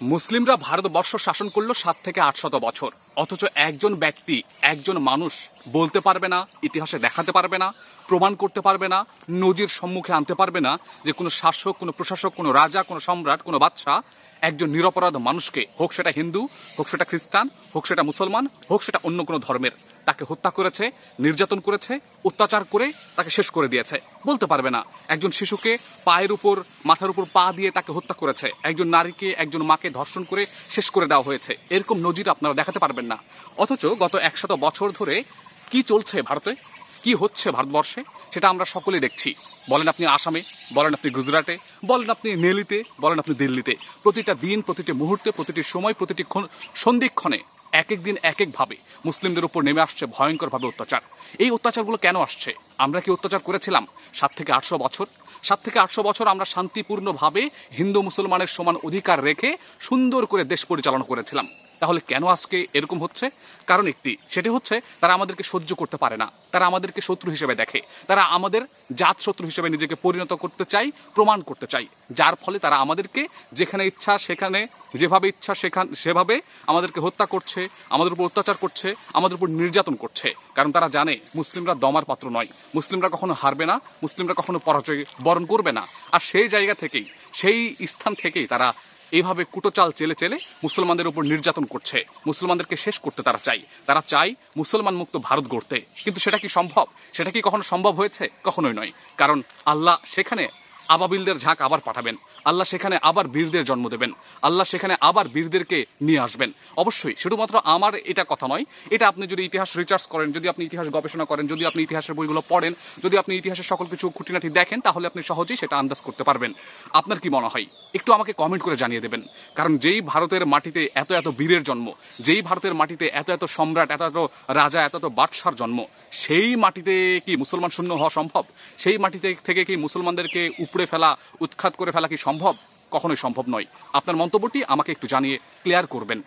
মুসলিমরা ভারতবর্ষ শাসন করল সাত থেকে আটশত বছর। অথচ একজন ব্যক্তি, একজন মানুষ বলতে পারবে না, ইতিহাসে দেখাতে পারবে না, প্রমাণ করতে পারবে না, নজির সম্মুখে আনতে পারবে না যে কোনো শাসক, কোনো প্রশাসক, কোনো রাজা, কোনো সম্রাট, কোনো বাদশাহ একজন নিরপরাধ মানুষকে, হোক সেটা হিন্দু, হোক সেটা খ্রিস্টান, হোক সেটা মুসলমান, হোক সেটা অন্য কোনো ধর্মের। তাকে হত্যা করেছে, নির্যাতন করেছে, অত্যাচার করে তাকে শেষ করে দিয়েছে। বলতে পারবে না। একজন শিশুকে পায়ের উপর, মাথার উপর পা দিয়ে তাকে হত্যা করেছে। একজন নারীকে, একজন মাকে ধর্ষণ করে শেষ করে দেওয়া হয়েছে। এরকম নজির আপনারা দেখাতে পারবেন না। অথচ গত একশত বছর ধরে কি চলছে ভারতে? কি হচ্ছে ভারতবর্ষে? সেটা আমরা সকলেই দেখছি। বলেন আপনি আসামে, বলেন আপনি গুজরাটে, বলেন আপনি নেলিতে, বলেন আপনি দিল্লিতে। প্রতিটা দিন, প্রতিটি মুহূর্তে, প্রতিটি সময়, প্রতিটি ক্ষণ- সন্ধিক্ষণে এক এক দিন এক একভাবে মুসলিমদের উপর নেমে আসছে ভয়ঙ্করভাবে অত্যাচার। এই অত্যাচারগুলো কেন আসছে? আমরা কি অত্যাচার করেছিলাম? সাত থেকে আটশো বছর? সাত থেকে আটশো বছর আমরা শান্তিপূর্ণভাবে হিন্দু মুসলমানের সমান অধিকার রেখে সুন্দর করে দেশ পরিচালনা করেছিলাম। তাহলে কেন আজকে এরকম হচ্ছে? কারণ একটি, সেটি হচ্ছে তারা আমাদেরকে সহ্য করতে পারে না। তারা আমাদেরকে শত্রু হিসেবে দেখে। তারা আমাদের জাত শত্রু হিসেবে নিজেকে পরিণত করতে চাই প্রমাণ করতে চাই যার ফলে তারা আমাদেরকে যেখানে ইচ্ছা, সেখানে, যেভাবে ইচ্ছা, সেখান, সেভাবে আমাদেরকে হত্যা করছে, আমাদের উপর অত্যাচার করছে, আমাদের উপর নির্যাতন করছে। কারণ তারা জানে, মুসলিমরা দমার পাত্র নয়। মুসলিমরা কখনো হারবে না, মুসলিমরা কখনো পরাজয় বরণ করবে না। আর সেই জায়গা থেকেই, সেই স্থান থেকেই তারা এইভাবে কুটোচাল চেলে চেলে মুসলমানদের উপর নির্যাতন করছে। মুসলমানদেরকে শেষ করতে তারা চাই তারা চাই মুসলমান মুক্ত ভারত গড়তে। কিন্তু সেটা কি সম্ভব? সেটা কি কখনো সম্ভব হয়েছে? কখনোই নয়। কারণ আল্লাহ সেখানে আবাবিলদের ঝাঁক আবার পাঠাবেন। আল্লাহ সেখানে আবার বীরদের জন্ম দেবেন। আল্লাহ সেখানে আবার বীরদেরকে নিয়ে আসবেন। অবশ্যই, শুধুমাত্র আমার এটা কথা নয়, এটা আপনি যদি ইতিহাস রিসার্চ করেন, যদি আপনি ইতিহাস গবেষণা করেন, যদি আপনি ইতিহাসের বইগুলো পড়েন, যদি আপনি ইতিহাসের সকল কিছু খুঁটিনাটি দেখেন, তাহলে আপনি সহজেই সেটা আন্দাজ করতে পারবেন। আপনার কি মনে হয়? একটু আমাকে কমেন্ট করে জানিয়ে দেবেন। কারণ যেই ভারতের মাটিতে এত এত বীরের জন্ম, যেই ভারতের মাটিতে এত এত সম্রাট, এত এত রাজা, এত এত বাদশার জন্ম, সেই মাটিতে কি মুসলমান শূন্য হওয়া সম্ভব? সেই মাটিতে থেকে কি মুসলমানদেরকে উপড়ে ফেলা, উৎখাত করে ফেলা কি সম্ভব? কখনোই সম্ভব নয়। আপনার মন্তব্যটি আমাকে একটু জানিয়ে ক্লিয়ার করবেন।